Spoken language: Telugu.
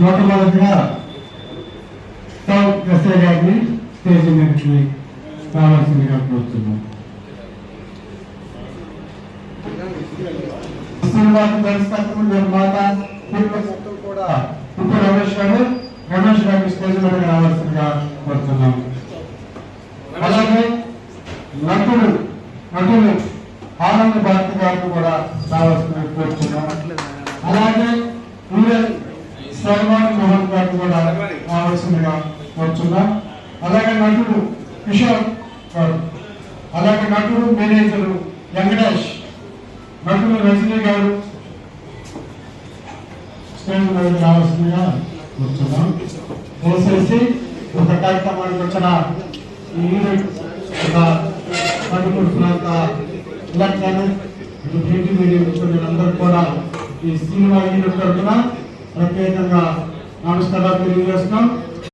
మొట్టమొదటిగా సౌత్ ఎస్ఐ గారిని స్టేజ్ మీదకి రావాల్సిందిగా కోరుతున్నాం. కూడా రమేష్ గారు రమేష్ గారిని స్టేజ్ మీదకి రావాల్సిందిగా కోరుతున్నాం. అలాగే నటుడు నటుడు ఆనంద్ భారతి గారిని కూడా రావాల్సిందిగా కోరుతున్నాం. అలాగే సల్మాన్ మోహన్ గారిని కూడా రావాల్సిందిగా కోరుతున్నాం అలాగే నటుడు కిషోర్ గారు అలాగే నటుడు మేనేజర్ వెంకటేష్ నటుడు రజనీ గారు స్టేజ్ మీద రావాల్సిందిగా కూర్చున్నాం. దయచేసి ఒక కార్యక్రమానికి వచ్చిన ఎలక్ట్రానిక్ ప్రింట్ మీడియా మిత్రులందరూ కూడా ఈ సినిమా ఈవెంట్ తరఫున ప్రత్యేకంగా నమస్కారాలు తెలియజేస్తున్నాం.